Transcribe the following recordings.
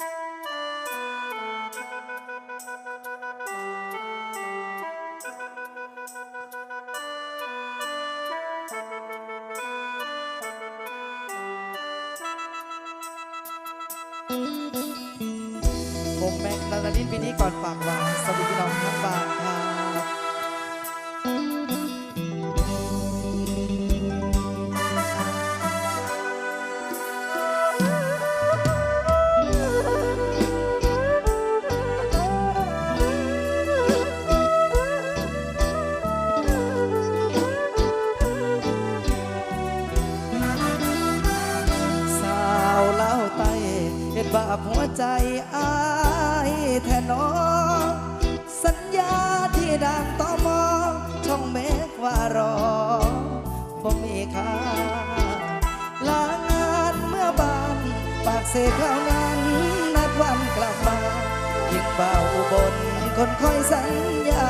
ผมแม็กซ์ลาลาลินปีนี้ก่อนฝากวางสวัสดีพี่น้องทั้งบ้าน หัวใจอายแท่นอสัญญาที่ด่านต่อมอช่องเมฆว่ารอบ่มีค่าลางานเมื่อบาน ปากเสกคราวนั้นนัดวันกลับมายิ่งเบาบนคนคอยสัญญา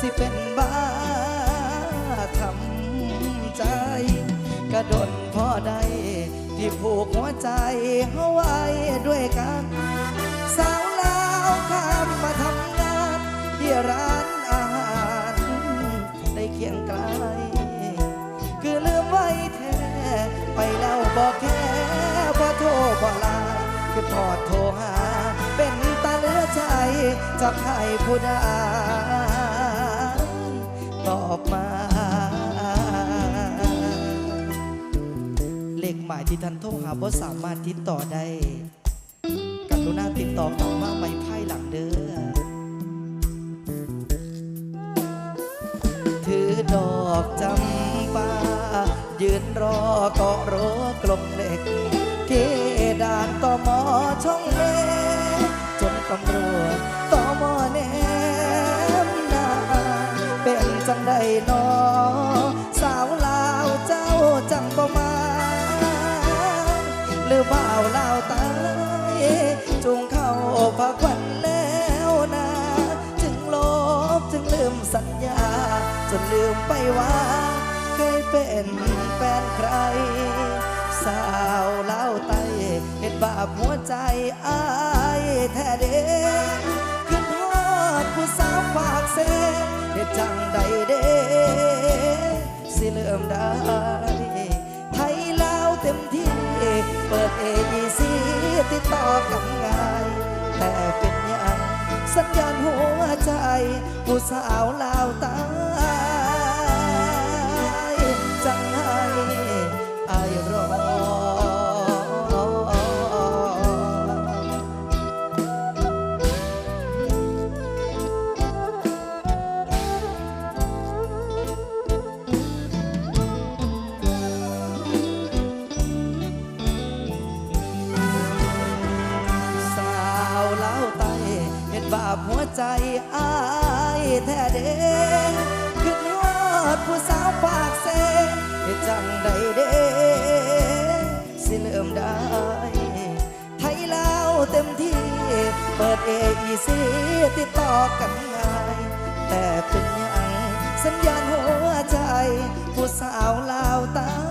สิเป็นบ้า ที่ผูกหัวใจเฮาไว้ด้วยกัน สาวลาวข้ามมาทำงานที่ร้านอาหารในเคียงไกล คือลืมไว้แท้ไปแล้วบอกแค่พอโทรบอกลาคือทอดโทรหา เป็นตาเลือใจจะให้ผู้ใดตอบมา ที่ท่านโทรหาบ่สามารถติดต่อได้กรุณาติดต่อกลับมาไม่ภายหลังเด้อถือดอกจำปายืนรอเกาะรกลมเหล็กเกด่านต่อมอช่องเมจนตำรวจ พักวันแล้วนะ จึงลบจึงลืมสัญญา จนลืมไปว่าเคยเป็นแฟนใคร สาวเลาไตเห็นบาปหัวใจอายแท้เด้ขึ้นฮอดผู้สาวฝากเซเห็ดจังใดเด้สิเริ่อมได้ไทยลาวเต็มที่ เปิดเอีซีติดต่อกัน สัญญาณหัวใจ ผู้สาวลาวตา บาปหัวใจอายแท้เด้ขึ้นฮอดผู้สาวปากเซจังใดเด้สิเริ่มได้ ไทยลาวเต็มที่ เปิดเอซีติดต่อกันง่าย แต่เป็นยังสัญญาณหัวใจ ผู้สาวลาวตา